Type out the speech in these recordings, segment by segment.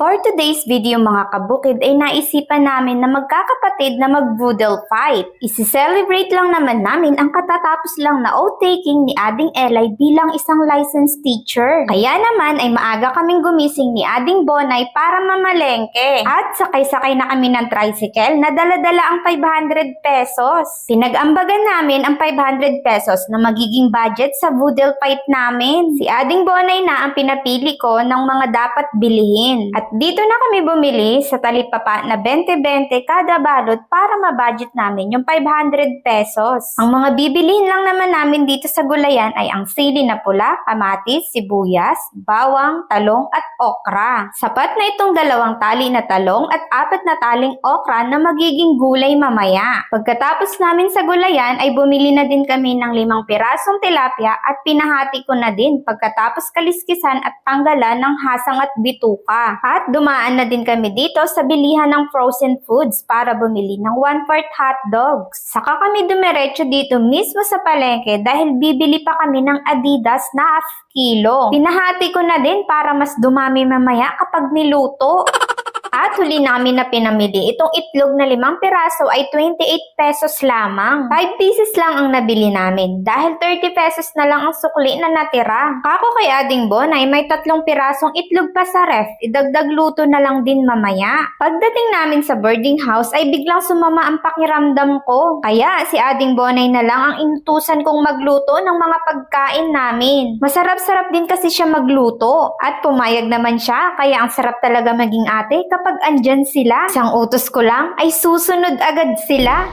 For today's video mga kabukid ay naisipan namin na magkakapatid na mag-boodle fight. Isi-celebrate lang naman namin ang katatapos lang na oath-taking ni Ading Elay bilang isang licensed teacher. Kaya naman ay maaga kaming gumising ni Ading Bonay para mamalengke. At sakay-sakay na kami ng tricycle na dala-dala ang 500 pesos. Pinag-ambagan namin ang 500 pesos na magiging budget sa boodle fight namin. Si Ading Bonay na ang pinapili ko ng mga dapat bilihin. At dito na kami bumili sa talipapa na 20-20 kada balot para ma-budget namin yung 500 pesos. Ang mga bibilihin lang naman namin dito sa gulayan ay ang sili na pula, kamatis, sibuyas, bawang, talong at okra. Sapat na itong dalawang tali na talong at apat na taling okra na magiging gulay mamaya. Pagkatapos namin sa gulayan ay bumili na din kami ng limang pirasong tilapia at pinahati ko na din pagkatapos kaliskisan at tanggalan ng hasang at bituka. At dumaan na din kami dito sa bilihan ng frozen foods para bumili ng 1 4 hot dogs. Saka kami dumiretso dito mismo sa palengke dahil bibili pa kami ng Adidas na half kilo. Pinahati ko na din para mas dumami mamaya kapag niluto. At huli namin na pinamili, itong itlog na limang piraso ay 28 pesos lamang. 5 pieces lang ang nabili namin dahil 30 pesos na lang ang sukli na natira. Kako kay Ading Bon ay may tatlong pirasong itlog pa sa ref, idagdag luto na lang din mamaya. Pagdating namin sa boarding house ay biglang sumama ang pakiramdam ko. Kaya si Ading Bonay na lang ang inutusan kong magluto ng mga pagkain namin. Masarap-sarap din kasi siya magluto at pumayag naman siya kaya ang sarap talaga maging ate kapag andyan sila. Isang utos ko lang ay susunod agad sila.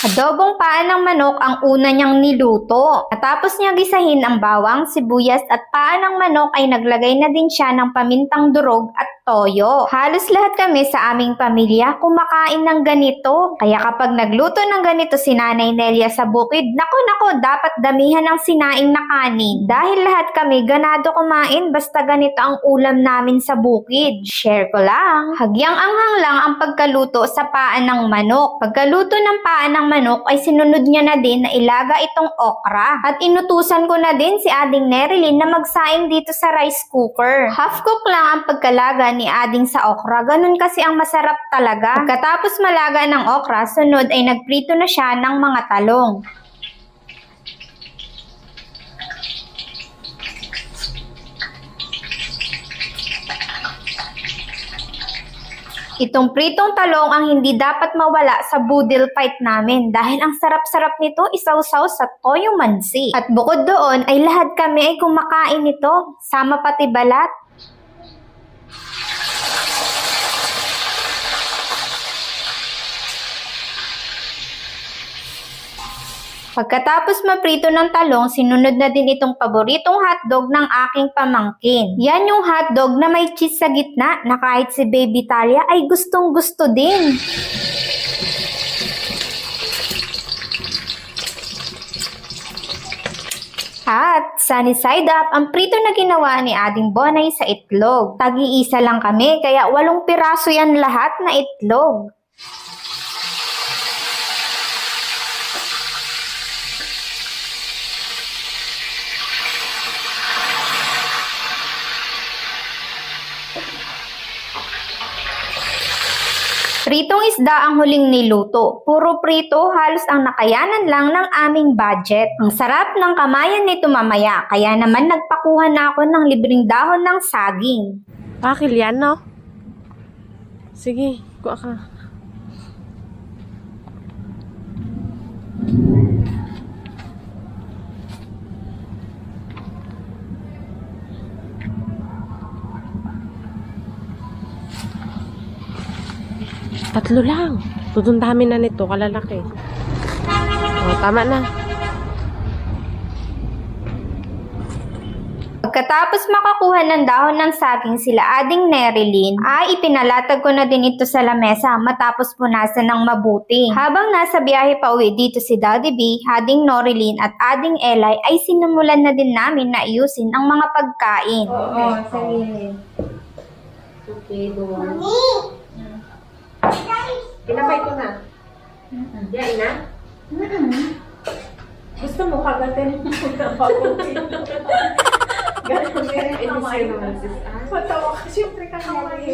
Adobong paa ng manok ang una niyang niluto. Natapos niya gisahin ang bawang, sibuyas at paa ng manok ay naglagay na din siya ng pamintang durog at toyo. Halos lahat kami sa aming pamilya kumakain ng ganito. Kaya kapag nagluto ng ganito si Nanay Nelia sa bukid, nako nako dapat damihan ng sinaing na kanin. Dahil lahat kami ganado kumain basta ganito ang ulam namin sa bukid. Share ko lang. Hagyang anghang lang ang pagkaluto sa paan ng manok. Pagkaluto ng paan ng manok ay sinunod niya na din na ilaga itong okra. At inutusan ko na din si Ading Nerilyn na magsaing dito sa rice cooker. Half cook lang ang pagkalaga ni Ading sa okra. Ganun kasi ang masarap talaga. Pagkatapos malaga ng okra, sunod ay nagprito na siya ng mga talong. Itong pritong talong ang hindi dapat mawala sa boodle fight namin dahil ang sarap-sarap nito isawsaw sa toyo mansi. At bukod doon ay lahat kami ay kumakain nito, sama pati balat. Pagkatapos maprito ng talong, sinunod na din itong paboritong hotdog ng aking pamangkin. Yan yung hotdog na may cheese sa gitna na kahit si Baby Talia ay gustong gusto din. At sunny side up, ang prito na ginawa ni Ading Bonay sa itlog. Tagi-isa lang kami, kaya walong piraso yan lahat na itlog. Pritong isda ang huling niluto. Puro prito, halos ang nakayanan lang ng aming budget. Ang sarap ng kamayan nito mamaya, kaya naman nagpakuha na ako ng libreng dahon ng saging. Pakil yan, no? Sige, kuha ka. Tatlo lang. Tudong dami na nito, kalalaki. O, tama na. Pagkatapos makakuha ng dahon ng saging sila ading Nerilyn, ay ipinalatag ko na din ito sa lamesa matapos punasan ng mabuti. Habang nasa biyahe pa uwi dito si Daddy B, ading Norilyn at ading Eli ay sinimulan na din namin na ayusin ang mga pagkain. Oo, sige. Okay, doon. Pinapay ko na. Diyan na? Gusto mo kagatin mo na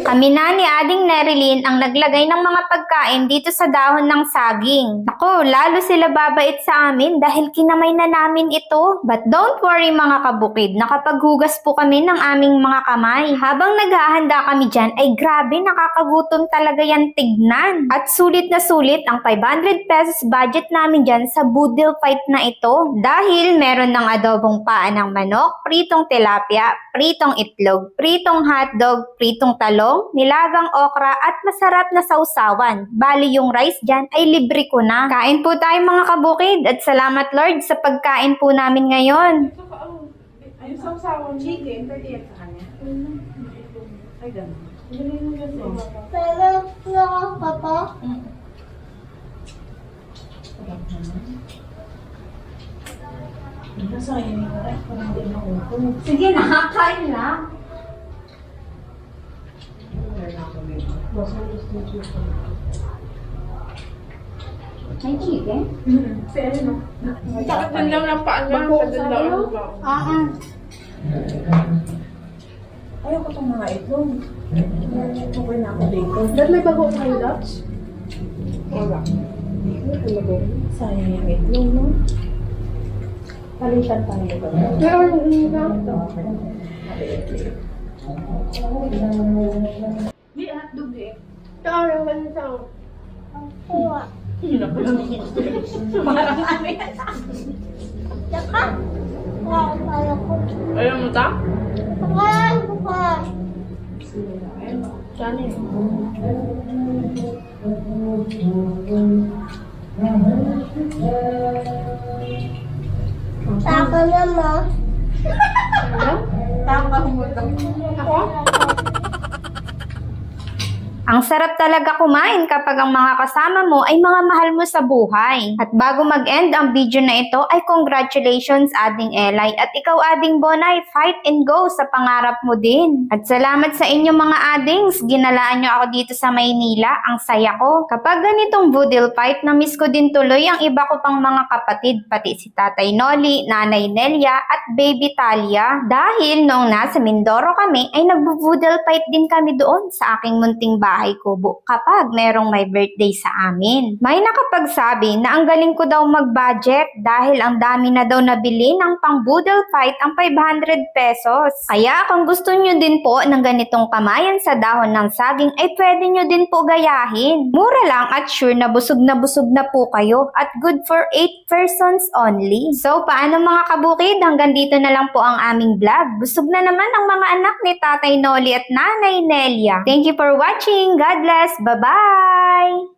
Kami na ni Ading Nerilyn ang naglagay ng mga pagkain dito sa dahon ng saging. Ako, lalo sila babait sa amin dahil kinamay na namin ito. But don't worry mga kabukid, nakapaghugas po kami ng aming mga kamay. Habang naghahanda kami dyan, ay grabe nakakagutom talaga yan tignan. At sulit na sulit ang 500 pesos budget namin dyan sa boodle fight na ito. Dahil meron ng adobong paa ng manok, pritong tilapia, pritong itlog, pritong hotdog, pritong talong, nilagang okra at masarap na sausawan. Bali yung rice dyan ay libre ko na. Kain po tayo mga kabukid at salamat Lord sa pagkain po namin ngayon. Ay, yung sawsawang chicken, pwede yan sa kanya. Ay, ganun. Pero, nakakapa. Sige na, kain na. May chicken? Si ano? Sakit din lang ng paa niya. Sa din lang ang baon. Oo. Ayoko itong mga itlog. Okay na ako dito. Dahil may bago kayo, Dutch? Wala. Hindi ko. Sayang yung itlog, no? Palitan tayo ba? Pero hindi na ito. Di, hotdog eh. Saan naman ito? Kuha. Parang ano yan? Saka, nakakala ko. Ayaw mo ta? Saka, saka. Saan yun? Saka naman. Ako? Ang sarap talaga kumain kapag ang mga kasama mo ay mga mahal mo sa buhay. At bago mag-end ang video na ito ay congratulations Ading Elay at ikaw Ading Bonay, fight and go sa pangarap mo din. At salamat sa inyo mga adings, ginalaan nyo ako dito sa Maynila, ang saya ko. Kapag ganitong boodle fight, na-miss ko din tuloy ang iba ko pang mga kapatid, pati si Tatay Noli, Nanay Nelia at Baby Talia. Dahil noong nasa Mindoro kami ay nagbo-boodle fight din kami doon sa aking munting bahay kubo kapag merong may birthday sa amin. May nakapagsabi na ang galing ko daw mag-budget dahil ang dami na daw nabili ng pang boodle fight ang 500 pesos. Kaya kung gusto nyo din po ng ganitong kamayan sa dahon ng saging ay pwede nyo din po gayahin. Mura lang at sure na busog na busog na po kayo at good for 8 persons only. So paano mga kabukid? Hanggang dito na lang po ang aming vlog. Busog na naman ang mga anak ni Tatay Noli at Nanay Nelia. Thank you for watching. God bless. Bye-bye!